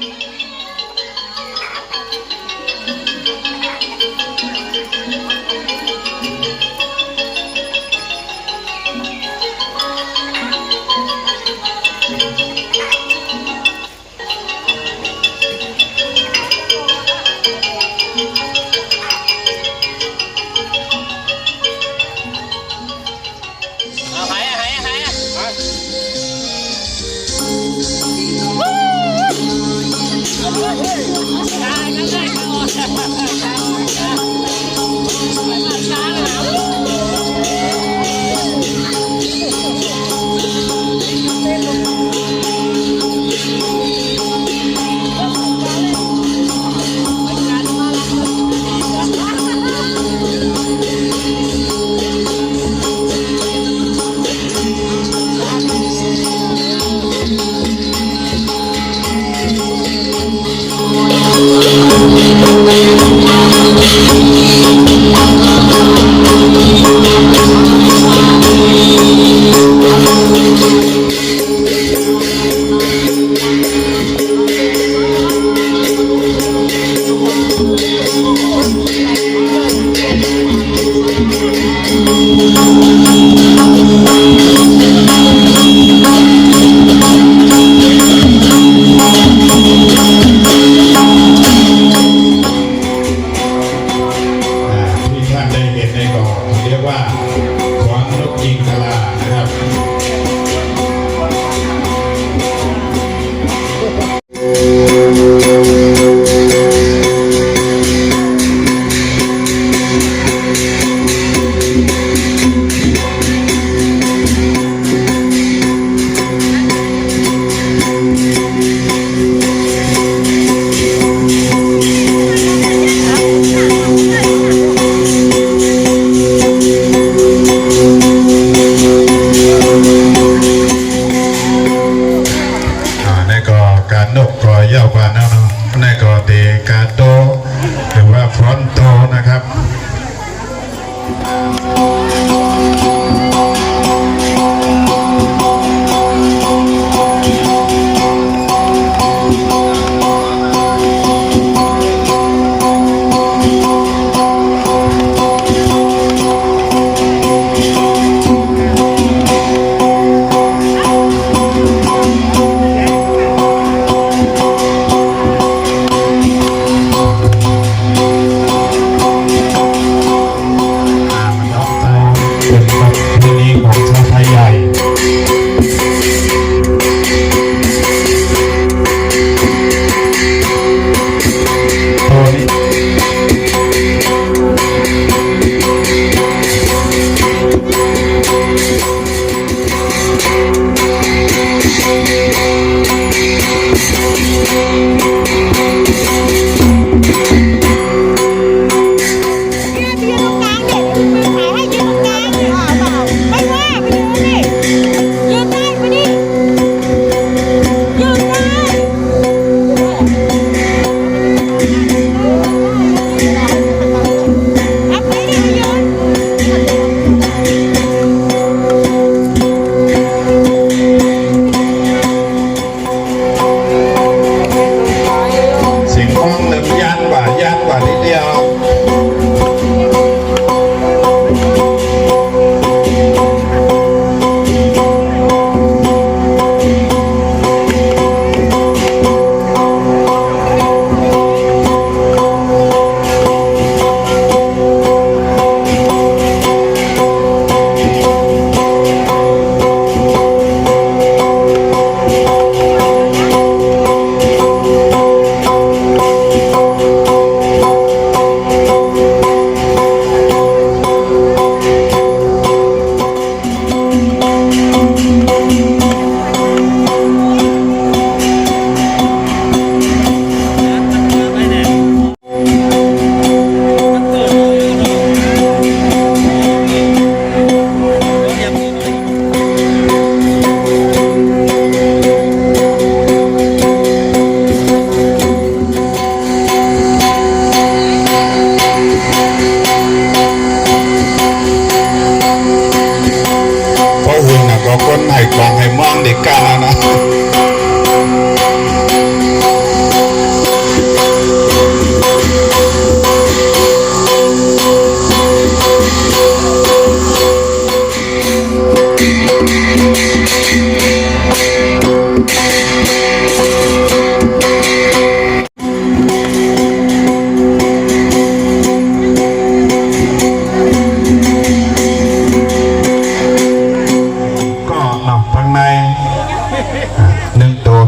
Thank you. เรียกว่า ก Thank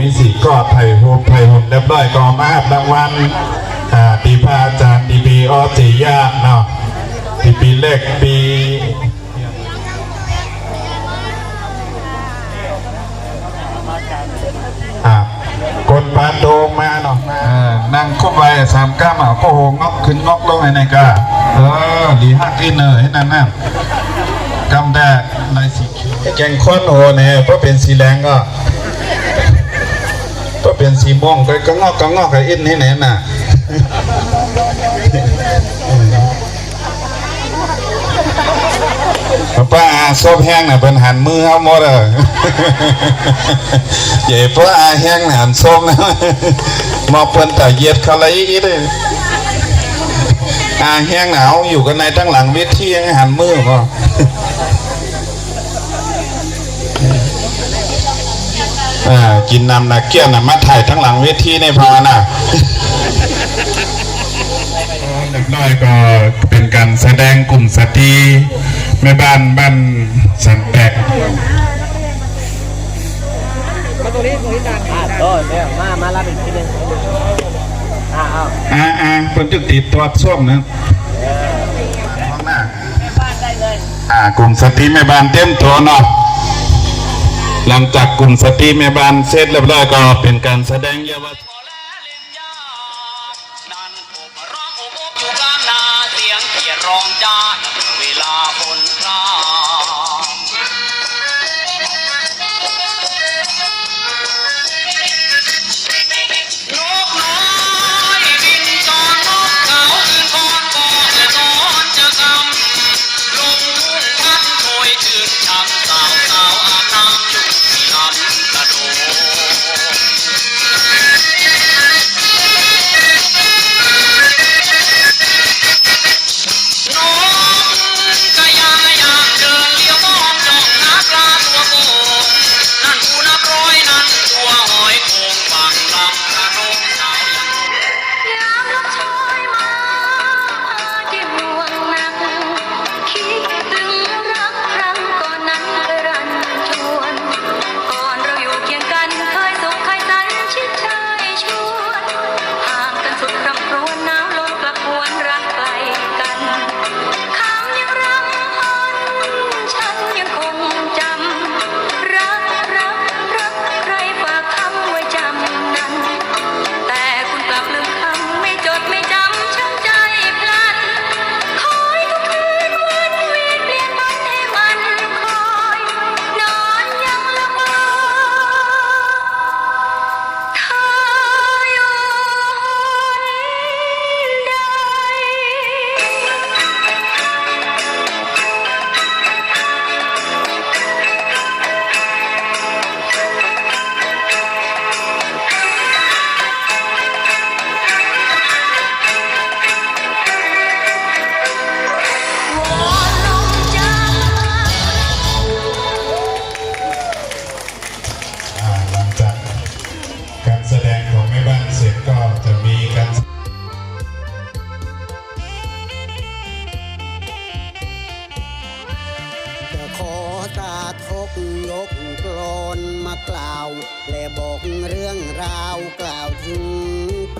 มีสีกอดไผ่หูไผ่หุ่นเรียบร้อยก็มาหับรางวัลอ่าตีพระอาจารย์ตีปีออติยาเนาะตีปีเล็กปีอะกดปานโดงมาเนาะเออนั่งคุบไว้สามก้ามอะก็โหงอกขึ้นงอกลงไอ้ไหนกะเออดีฮักอินเนอร์ให้นั่นนั่นกำแดดลายสีเขียวแกงข้นโหเนี่ยเพราะเป็นสีแดงก็ เพราะเป็นสีม่วงก็ก็งอกก็งอกกับอินให้ไหนน่ะป้าอาซบแห้งน่ะเป็นหันมือเอาหมดเออใหญ่ป้าอาแห้งน่ะหันส้มนะมาเปิ้นแต่เย็ดเขาเลยอีเลยอาแห้งหนาวอยู่กันในตั้งหลังเวทียังหันมือพอ กินน้ำหนักเกี้ยนน่ะมาถ่ายทั้งหลังเวทีในพอน่ะเรียบร้อยก็เป็นการแสดงกลุ่มสตรีแม่บ้านบ้านสันแตกอ่าโตเนี่ยมามารับอีกทีหนึงอ่าเอาอ่าอ่าคนจุดติดตัวส้มนะห้องหน้าบ้านได้เลยอ่ากลุ่มสตรีแม่บ้านเต็มตัวเนาะ หลังจากกลุ่มสตรีแม่บ้านเสร็จเรียบร้อยก็เป็นการแสดงเยาวชนร้องโอ้โหอยู่กลางนาเสียงเขียดร้องจ้าเวลาฝนพรา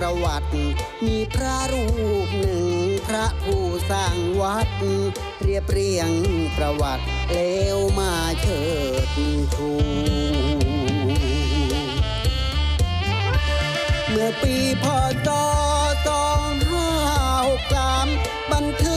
ประวัติ มีพระรูปหนึ่ง พระผู้สร้างวัด เรียบเรียงประวัติเลวมาเชิดชูเมื่อปีพศ2563บันทึก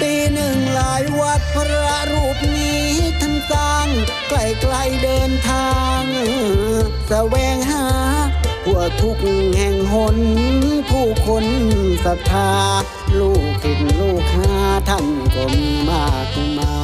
ปีหนึ่งหลายวัดพระรูปนี้ท่านสร้างไกลไกลเดินทางแสวงหาทั่วทุกแห่งหน ผู้คนศรัทธา ลูกศิษลูกหาท่านก็มีมากมา